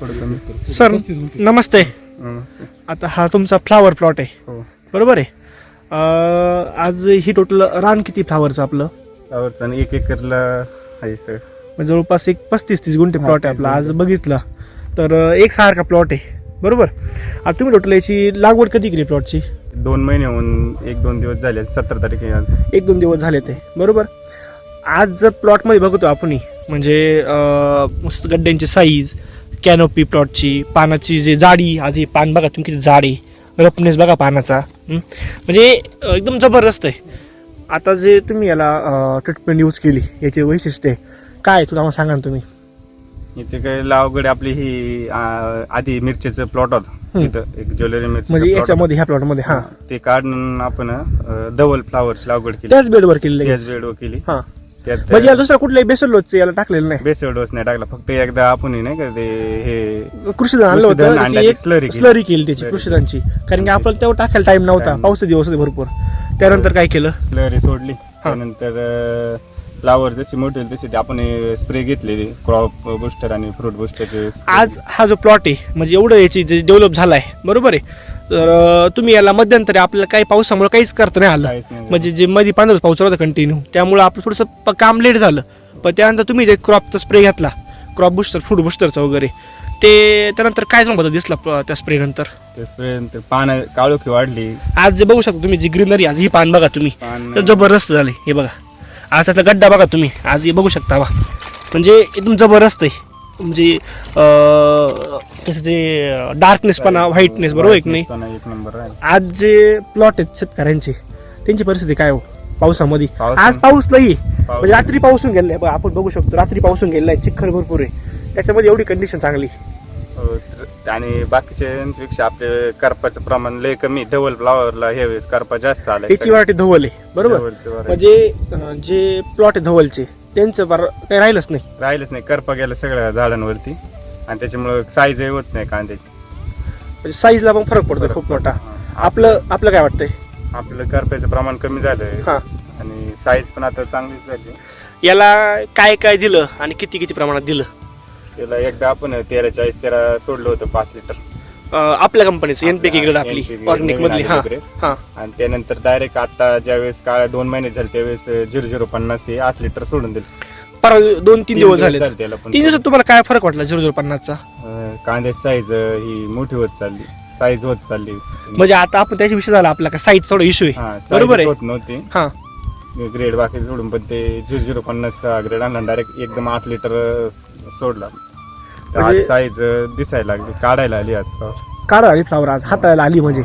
थोडं कमी सर नमस्ते. नमस्ते. आता हा तुमचा फ्लावर प्लॉट आहे. हो. बरोबर आहे? अं, आज ही टोटल रान किती फ्लावरचं आपलं? फ्लावरचा आणि एक एकरला आहे सर. म्हणजे जवळपास एक पस्तीस तीस गुंठे हा, प्लॉट आहे 30 आपला. आज. बघितलं तर अं, एक सारखा प्लॉट आहे. बरोबर? आता तुम्ही टोटल याची लागवड कधी केली प्लॉटची दोन महिने होऊन एक दोन दिवस झाले सतरा तारीख आहे आज. एक दोन दिवस झाले ते. बरोबर? आज जर प्लॉटमध्ये बघतो आपण म्हणजे अं, मस्त गड्ड्यांची साईज कॅनोपी प्लॉटची पानाची जे जाडी आज हे पान बघा तुम्ही किती जाड रफनेस बघा पानाचा? म्हणजे एकदम जबरदस्त आहे. आता जे तुम्ही याला ट्रीटमेंट यूज केली याचे वैशिष्ट्य काय तुला आम्हाला सांगा ना तुम्ही. याचे काय लावगड आपली ही आ, आधी मिरचीचं प्लॉट होतं. इथं एक ज्वेलरी मिरची म्हणजे याच्यामध्ये ह्या प्लॉटमध्ये हा. ते काढून आपण अ, धवल फ्लावर्स लागवड केली. त्याच बेडवर केलेलं त्याच आहे वेळ केली. हा. त्यात म्हणजे याला दुसरा कुठलाही बेसल लोच याला टाकलेलं नाही. बेसळ डोस नाही टाकला. फक्त एकदा आपण नाही का ते हे कृषीधन आणलं कृषीधन होतं अंड्याची त्याची एक slurry केली. स्लरी केली त्याची Slurry. कृषीधनची. कारण की आपल्याला तेव्हा टाकायला टाइम नव्हता. Time पाऊस दिवस होते भरपूर. त्यानंतर काय केलं? स्लरी सोडली. त्यानंतर फ्लावर जशी मोठी होईल तशी ते आपण स्प्रे घेतले क्रॉप बुस्टर आणि फ्रूट बुस्टरचे आज हा जो प्लॉट आहे म्हणजे एवढं याची जे डेव्हलप झालाय. बरोबर आहे? तर तुम्ही याला मध्यंतरी आपल्याला काही पावसामुळे काहीच करता नाही आलं. काहीच नाही म्हणजे जे मध्ये पंधरा पाऊस होता कंटिन्यू त्यामुळे आपलं थोडंसं प- काम लेट झालं. पण त्यानंतर तुम्ही जे क्रॉपचा स्प्रे घेतला क्रॉप बुस्टर फ्रूट बुस्टरचा वगैरे ते त्यानंतर काय बदल दिसला प- त्या स्प्रे नंतर? ते स्प्रे ते पानं काळोखी वाढली. आज जे बघू शकता तुम्ही जी ग्रीनरी आज ही पान बघा तुम्ही. पान जबरदस्त झाले हे बघा. आज त्याचा गड्डा बघा तुम्ही. आज हे बघू शकता बा म्हणजे एकदम जबरदस्त आहे. म्हणजे त्याचं ते डार्कनेस पण व्हाईटनेस बरोबर आहे की नाही? एक नंबर आहे. आज जे प्लॉट आहेत शेतकऱ्यांचे त्यांची परिस्थिती काय हो? पावसामध्ये. पाऊस- आज पाऊस नाही म्हणजे रात्री पाऊसून गेलाय बघा आपण बघू शकतो रात्री पाऊसून गेलाय चिखल भरपूर आहे. त्याच्यामध्ये एवढी कंडिशन चांगली. हो, तर- आणि बाकीच्यांपेक्षा आपले करपाचं प्रमाण लय कमी धवल फ्लावरला हे वेळेस करपा जास्त आलाय याची व्हरायटी धवल आहे. बरोबर. म्हणजे अं, जे प्लॉट आहे धवलचे त्यांचं फार काही राहिलंच नाही. राहिलंच नाही. करपा गेला सगळ्या झाडांवरती. आणि त्याच्यामुळे साईज होत नाही कांद्याची. म्हणजे साईजला पण फरक पडतो खूप मोठा. आपलं आपलं काय वाटतंय? आपलं करपाचं प्रमाण कमी झालंय. हा. आणि साईज पण आता चांगलीच झाली. याला काय काय दिलं आणि किती किती प्रमाणात दिलं? त्याला एकदा आपण तेरा चाळीस तेरा सोडलं होतं पाच लिटर आपल्या कंपनीचं एनपीके ग्रेड आपली NPK ऑर्गॅनिक मधली हा. हा. आणि त्यानंतर डायरेक्ट आता ज्यावेळेस काळ दोन महिने झाले त्यावेळेस झिरो झिरो पन्नास हे आठ लिटर सोडून दिलं. परवा दोन तीन दिवस झाले झाले त्याला पण तीन दिवसात तुम्हाला काय फरक वाटला झिरो झिरो पन्नासचा? अं, कांद्याची साईज ही मोठी होत चालली. साईज होत चालली. म्हणजे आता आपण त्याच्या विषय झाला आपला का साईज थोडा इश्यू आहे. हा बरोबर size आहे? होत नव्हती. हा. ग्रेड बाकी सोडून पण ते झिरो झिरो पन्नास ग्रेड आणला डायरेक्ट एकदम आठ लिटर सोडला. आज म्हणजे- साईज दिसायला लागली काढायला आली आज. काढ आली फ्लावर आज हाताळायला आली म्हणजे.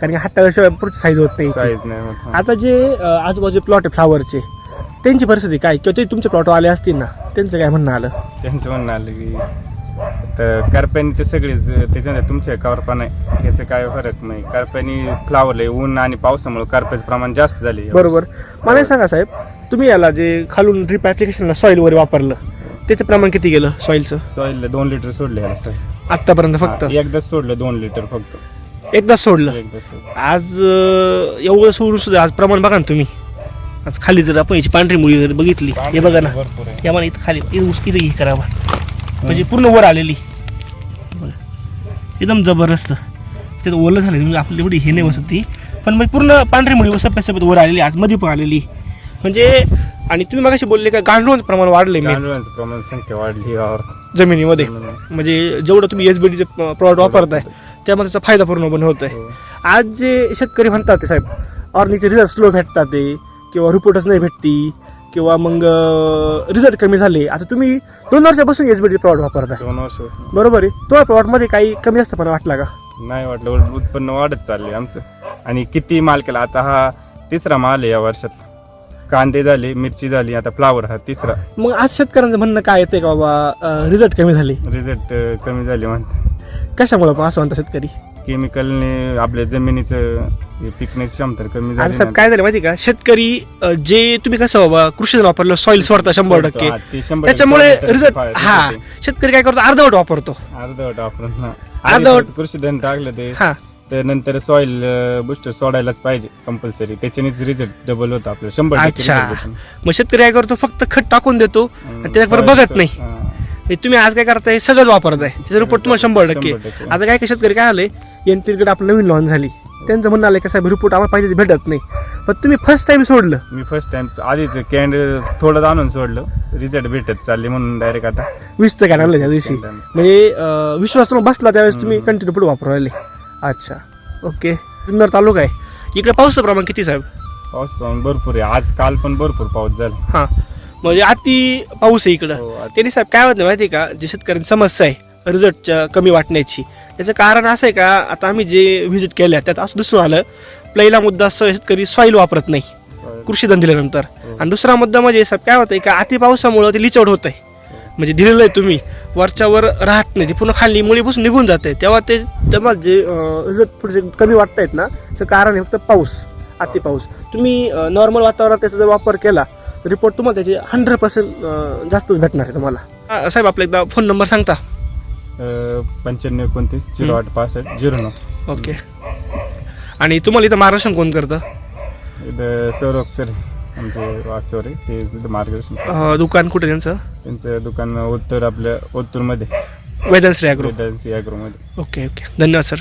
कारण की हाताळल्याशिवाय पुढची साईज होत नाही याची. साईज नाही होत. आता जे अं, आजूबाजू प्लॉट आहे फ्लावरचे त्यांची परिस्थिती काय? किंवा ते तुमचे प्लॉट आले असतील ना त्यांचं काय म्हणणं आलं? त्यांचं म्हणणं आलं की तर करप्यानी ते सगळेच त्याच्यामध्ये तुमच्या करपा नाही याचं काय फरक नाही. करप्यानी फ्लावरले ऊन आणि पावसामुळे करप्याचं प्रमाण जास्त झाले बरोबर. मला हे सांगा साहेब तुम्ही याला जे खालून ड्रिप ऍप्लिकेशनला सॉईल वगैरे वापरलं त्याचं प्रमाण किती गेलं सॉईलचं सॉईल दोन लिटर सोडले याला सर. आतापर्यंत फक्त? हा, एकदाच सोडलं दोन लिटर फक्त. एकदाच सोडलं? एकदाच सोडलं. आज अं, एवढं सोडून सुद्धा आज प्रमाण बघा ना तुम्ही. आज खाली जर आपण याची पांढरी मुळी जर बघितली हे बघा ना. भरपूर आहे. या मला इथं खाली इथं उस- इथं हे करावा? म्हणजे पूर्ण वर आलेली. बघा. एकदम जबरदस्त. ते ओलं झालं म्हणजे आपली एवढी हे नाही बसत ती. पण म्हणजे पूर्ण पांढरी मुळी सफेद सफेद वर आलेली आज मध्ये पण आलेली. म्हणजे आणि तुम्ही मगाशी बोलले का गांडूळ प्रमाण वाढले मी गांडुळांचं प्रमाण संख्या वाढली यावर जमिनीमध्ये. म्हणजे जेवढं तुम्ही एस बी डीचे प्रॉडक्ट वापरताय त्यामध्ये त्याचा फायदा पूर्ण पण होत आहे हो. आज जे शेतकरी म्हणतात ते साहेब ऑर्निकचे रिझल्ट स्लो भेटतात ते किंवा रिपोर्टच नाही भेटती किंवा मग रिझल्ट कमी झाले. आता तुम्ही दोन वर्षापासून एस बी डीचे प्रॉडक्ट वापरताय. दोन वर्ष. बरोबर आहे. तो प्लॉटमध्ये काही कमी जास्तपणा वाटला का? नाही वाटलं. उलट उत्पन्न वाढत चालले आमचं. आणि किती माल केला? आता हा तिसरा माल आहे या वर्षात. कांदे झाले मिरची झाली आता फ्लावर हा तिसरा. मग आज शेतकऱ्यांचं म्हणणं काय येते का बाबा? रिझल्ट कमी झाले. रिझल्ट कमी झाले म्हणतात. कशामुळे पण असं म्हणतात शेतकरी? केमिकलने आपल्या जमिनीचं हे पिकण्याची क्षमता कमी झाली साहेब ना. काय झालं माहिती का? शेतकरी अं, जे तुम्ही कसं बाबा कृषी वापरलं सॉईल सोडता शंभर टक्के. हा, ते शंभर त्याच्यामुळे रिझल्ट हा शेतकरी काय करतो? अर्धवट वापरतो. अर्धवट आपण हा. अर्धवट- आणि कृषी धन टाकलं ते. हा. तर नंतर सॉइल बुस्टर सोडायलाच पाहिजे कंपल्सरी त्याच्यानेच रिझल्ट डबल होतं आपलं. शंभर टक्के अच्छा. result होतं. मग शेतकरी काय करतो? फक्त खत टाकून देतो. आणि त्याच्यावर soil- बघत नाही. हा. हे तुम्ही आज काय करताय? सगळंच वापरताय त्याचा रिपोर्ट तुम्हाला शंभर टक्के शंभर टक्के. आता काय काय शेतकरी काय आले? एन पीकडे आपलं नवीन लॉन्च झाली. त्यांचं म्हणणं आलं की साहेब रिपोर्ट आम्हाला पाहिजे ते भेटत नाही. पण तुम्ही फर्स्ट टाइम सोडलं. मी फर्स्ट टाइम आधीच कॅन्ड थोडं आणून सोडलं. रिझल्ट भेटत चालले म्हणून डायरेक्ट आता. वीस टक्के आणलं त्या दिवशी. म्हणजे अं, विश्वास तुम्हाला बसला त्यावेळेस तुम्ही कंटिन्यू पुढे वापरू राहिले अच्छा. ओके. जुन्नर तालुका आहे. इकडे पावसाचं प्रमाण किती साहेब? पाऊस पण भरपूर आहे. आज काल पण भरपूर पाऊस झाला. हां. म्हणजे अति पाऊस आहे इकडं. हो, अति. त्यांनी साहेब काय होतं माहिती आहे का? जे शेतकऱ्यांची समस्या आहे रिझल्टच्या कमी वाटण्याची. त्याचं कारण असं आहे का? आता आम्ही जे व्हिजिट केल्या त्यात असं दिसून आलं पहिला मुद्दा असं शेतकरी सॉईल वापरत नाही कृषी धन दिल्यानंतर हो. आणि दुसरा मुद्दा म्हणजे साहेब काय होतंय का? अति पावसामुळं ते लिचवड होत आहे म्हणजे दिलेलं आहे तुम्ही. वरच्यावर राहत नाही. ती पूर्ण खाली मुळी बसून निघून जाते. तेव्हा ते तुम्हाला जे रिझल्ट थोडेसे कमी वाटतायत ना त्याचं कारण आहे फक्त पाऊस अति पाऊस. तुम्ही नॉर्मल वातावरणात त्याचा जर वापर केला तर रिपोर्ट तुम्हाला त्याचे हंड्रेड पर्सेंट जास्तच भेटणार आहे तुम्हाला. साहेब आपला एकदा फोन नंबर सांगता. पंच्याण्णव एकोणतीस झिरो आठ पासष्ट झिरो नऊ. ओके. आणि तुम्हाला इथं मार्गदर्शन कोण करतं? इथं सौरभ सर. आमचे वागचौरे ते इथं मार्गदर्शन अं, दुकान कुठे त्यांचं? त्यांचं दुकान उत्तर आपल्या ओतूरमध्ये वेदनश्री ॲग्रो वेदांसी ॲग्रोमध्ये ओके ओके. धन्यवाद सर.